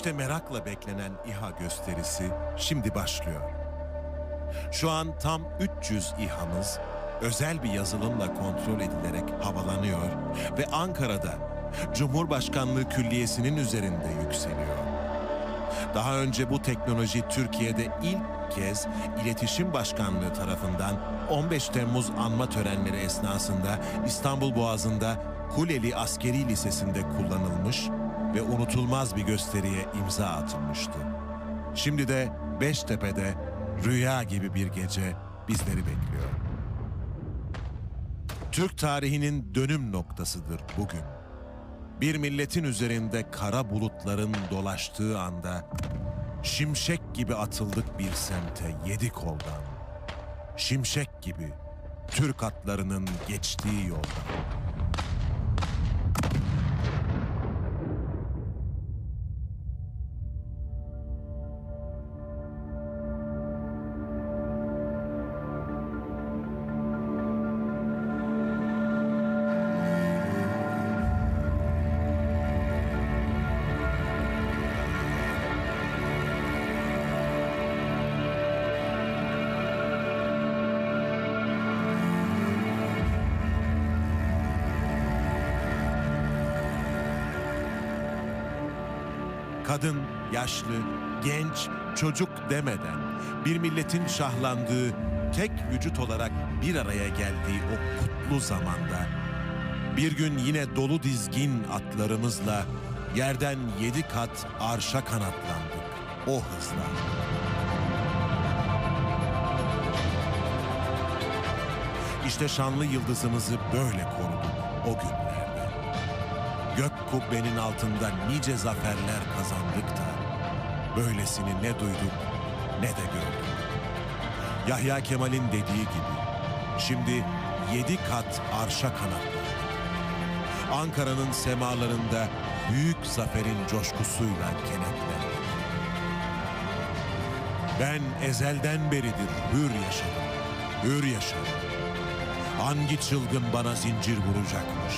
İşte merakla beklenen İHA gösterisi şimdi başlıyor. Şu an tam 300 İHA'mız özel bir yazılımla kontrol edilerek havalanıyor ve Ankara'da Cumhurbaşkanlığı Külliyesi'nin üzerinde yükseliyor. Daha önce bu teknoloji Türkiye'de ilk kez İletişim Başkanlığı tarafından 15 Temmuz anma törenleri esnasında İstanbul Boğazı'nda Kuleli Askeri Lisesi'nde kullanılmış ve unutulmaz bir gösteriye imza atılmıştı. Şimdi de Beştepe'de rüya gibi bir gece bizleri bekliyor. Türk tarihinin dönüm noktasıdır bugün. Bir milletin üzerinde kara bulutların dolaştığı anda şimşek gibi atıldık bir semte yedi koldan. Şimşek gibi Türk atlarının geçtiği yoldan. Kadın, yaşlı, genç, çocuk demeden bir milletin şahlandığı, tek vücut olarak bir araya geldiği o kutlu zamanda bir gün yine dolu dizgin atlarımızla yerden yedi kat arşa kanatlandık o hızla. İşte şanlı yıldızımızı böyle koruduk o günlerde. Gök kubbenin altında nice zaferler kazandık da böylesini ne duyduk ne de gördük. Yahya Kemal'in dediği gibi şimdi yedi kat arşa kanatlandık. Ankara'nın semalarında büyük zaferin coşkusuyla kenetlendik. Ben ezelden beridir hür yaşadım, hür yaşadım. Hangi çılgın bana zincir vuracakmış?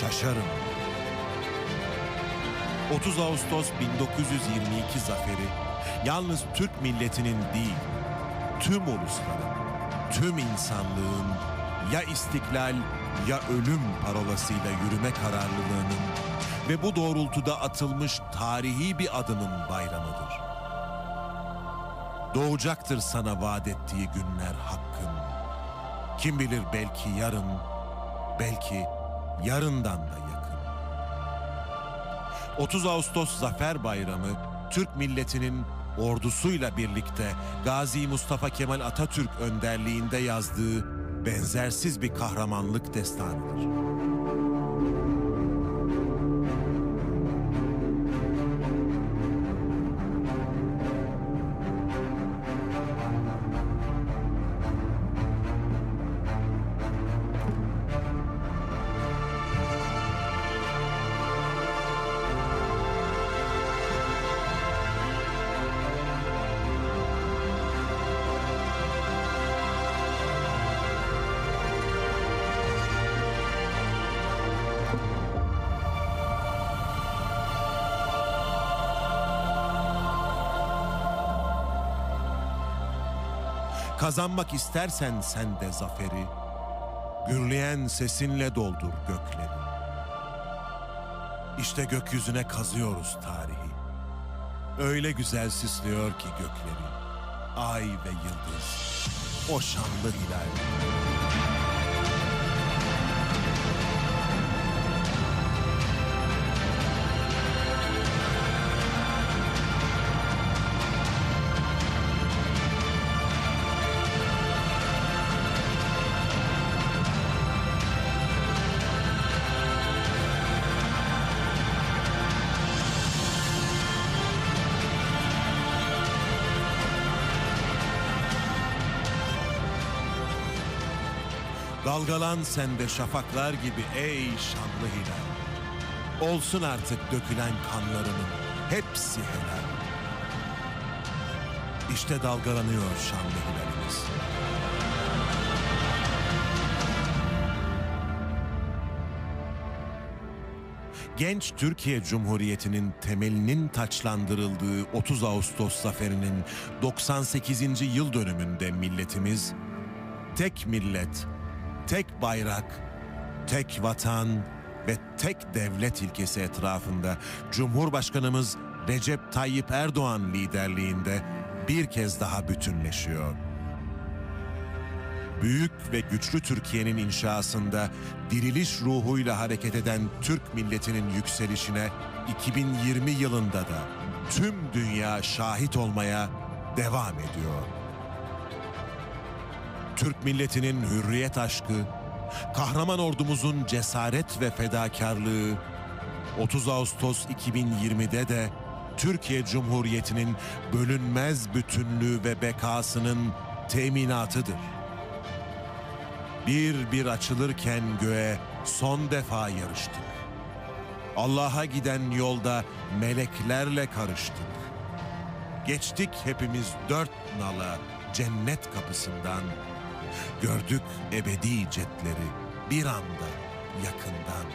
Şaşarım. 30 Ağustos 1922 zaferi yalnız Türk milletinin değil, tüm ulusların, tüm insanlığın ya istiklal ya ölüm parolasıyla yürüme kararlılığının ve bu doğrultuda atılmış tarihi bir adımın bayramıdır. Doğacaktır sana vaat ettiği günler hakkın. Kim bilir belki yarın, belki yarından da. 30 Ağustos Zafer Bayramı Türk milletinin ordusuyla birlikte Gazi Mustafa Kemal Atatürk önderliğinde yazdığı benzersiz bir kahramanlık destanıdır. Kazanmak istersen sen de zaferi, gürleyen sesinle doldur gökleri. İşte gökyüzüne kazıyoruz tarihi. Öyle güzel süslüyor ki gökleri. Ay ve yıldız, o şanlı hilal. Dalgalan sen de şafaklar gibi ey şanlı hilal. Olsun artık dökülen kanlarının hepsi helal. İşte dalgalanıyor şanlı hilalimiz. genç Türkiye Cumhuriyeti'nin temelinin taçlandırıldığı 30 Ağustos zaferinin 98. yıl dönümünde milletimiz tek millet, tek bayrak, tek vatan ve tek devlet ilkesi etrafında Cumhurbaşkanımız Recep Tayyip Erdoğan liderliğinde bir kez daha bütünleşiyor. Büyük ve güçlü Türkiye'nin inşasında diriliş ruhuyla hareket eden Türk milletinin yükselişine 2020 yılında da tüm dünya şahit olmaya devam ediyor. Türk milletinin hürriyet aşkı, kahraman ordumuzun cesaret ve fedakarlığı 30 Ağustos 2020'de de Türkiye Cumhuriyeti'nin bölünmez bütünlüğü ve bekasının teminatıdır. Bir bir açılırken göğe son defa yarıştık. Allah'a giden yolda meleklerle karıştık. Geçtik hepimiz dört nala cennet kapısından. Gördük ebedi cetleri bir anda yakından.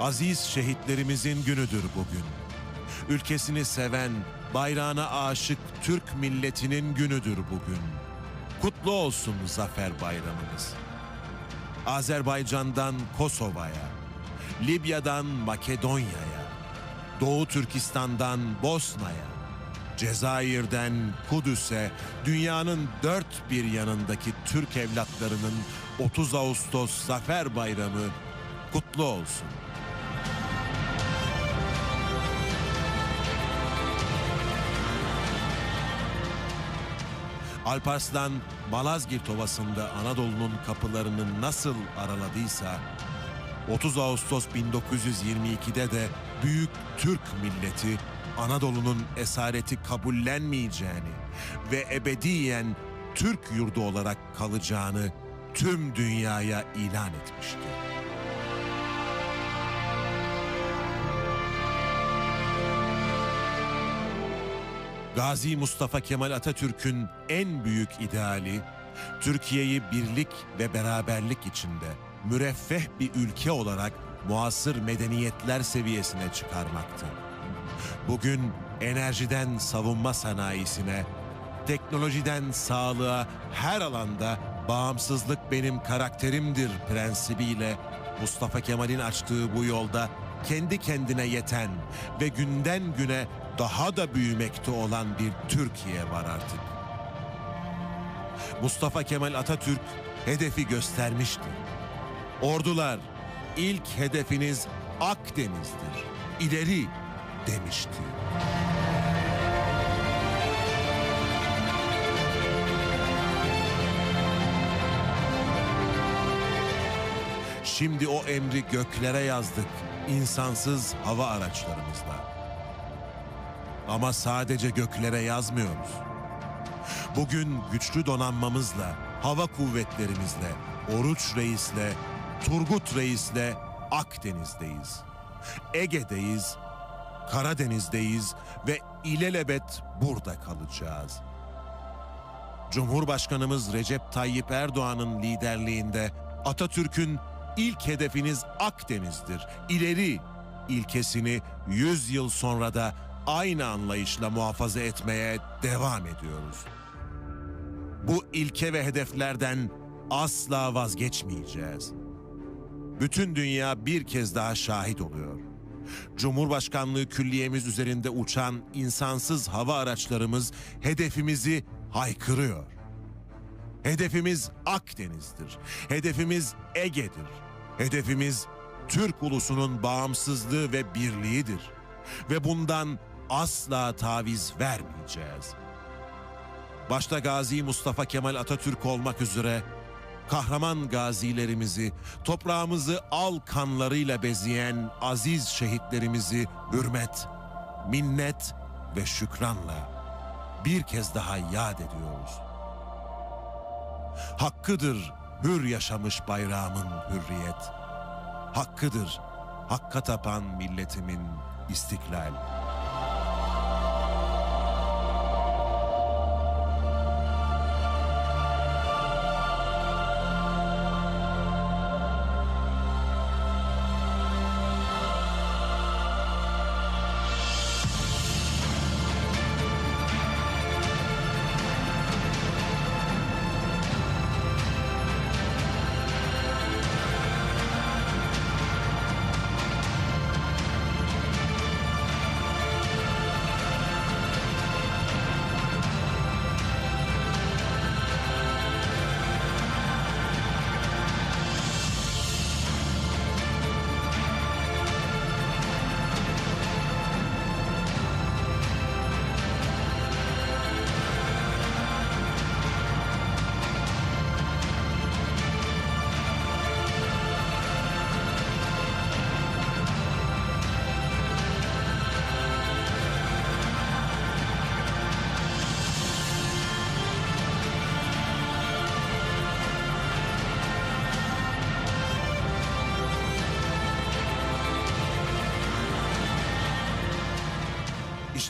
Aziz şehitlerimizin günüdür bugün. Ülkesini seven, bayrağına aşık Türk milletinin günüdür bugün. Kutlu olsun Zafer Bayramımız. Azerbaycan'dan Kosova'ya, Libya'dan Makedonya'ya, Doğu Türkistan'dan Bosna'ya, Cezayir'den Kudüs'e, dünyanın dört bir yanındaki Türk evlatlarının 30 Ağustos Zafer Bayramı kutlu olsun. Alparslan Malazgirt Ovası'nda Anadolu'nun kapılarını nasıl araladıysa 30 Ağustos 1922'de de büyük Türk milleti Anadolu'nun esareti kabullenmeyeceğini ve ebediyen Türk yurdu olarak kalacağını tüm dünyaya ilan etmişti. Gazi Mustafa Kemal Atatürk'ün en büyük ideali Türkiye'yi birlik ve beraberlik içinde müreffeh bir ülke olarak muasır medeniyetler seviyesine çıkarmaktı. Bugün enerjiden savunma sanayisine, teknolojiden sağlığa her alanda bağımsızlık benim karakterimdir prensibiyle Mustafa Kemal'in açtığı bu yolda kendi kendine yeten ve günden güne daha da büyümekte olan bir Türkiye var artık. Mustafa Kemal Atatürk hedefi göstermişti. Ordular, ilk hedefiniz Akdeniz'dir. İleri demişti. Şimdi o emri göklere yazdık insansız hava araçlarımızla. Ama sadece göklere yazmıyoruz. Bugün güçlü donanmamızla, hava kuvvetlerimizle, Oruç Reis'le, Turgut Reis'le Akdeniz'deyiz. Ege'deyiz, Karadeniz'deyiz ve ilelebet burada kalacağız. Cumhurbaşkanımız Recep Tayyip Erdoğan'ın liderliğinde Atatürk'ün ilk hedefiniz Akdeniz'dir. İleri ilkesini 100 yıl sonra da aynı anlayışla muhafaza etmeye devam ediyoruz. Bu ilke ve hedeflerden asla vazgeçmeyeceğiz. Bütün dünya bir kez daha şahit oluyor. Cumhurbaşkanlığı külliyemiz üzerinde uçan insansız hava araçlarımız hedefimizi haykırıyor. Hedefimiz Akdeniz'dir. Hedefimiz Ege'dir. Hedefimiz Türk ulusunun bağımsızlığı ve birliğidir. Ve bundan asla taviz vermeyeceğiz. Başta Gazi Mustafa Kemal Atatürk olmak üzere kahraman gazilerimizi, toprağımızı al kanlarıyla bezeyen aziz şehitlerimizi hürmet, minnet ve şükranla bir kez daha yad ediyoruz. Hakkıdır hür yaşamış bayrağımın hürriyet. Hakkıdır hakka tapan milletimin istiklal.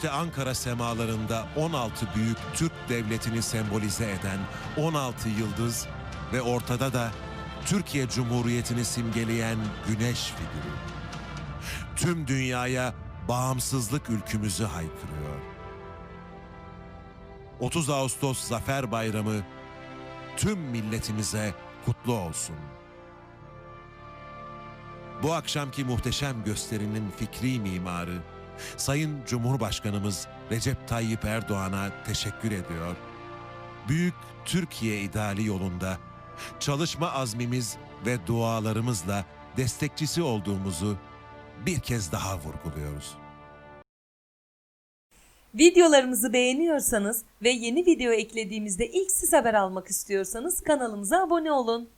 İşte Ankara semalarında 16 büyük Türk devletini sembolize eden 16 yıldız ve ortada da Türkiye Cumhuriyeti'ni simgeleyen güneş figürü. Tüm dünyaya bağımsızlık ülkümüzü haykırıyor. 30 Ağustos Zafer Bayramı tüm milletimize kutlu olsun. Bu akşamki muhteşem gösterinin fikri mimarı Sayın Cumhurbaşkanımız Recep Tayyip Erdoğan'a teşekkür ediyor. Büyük Türkiye ideali yolunda çalışma azmimiz ve dualarımızla destekçisi olduğumuzu bir kez daha vurguluyoruz. Videolarımızı beğeniyorsanız ve yeni video eklediğimizde ilk siz haber almak istiyorsanız kanalımıza abone olun.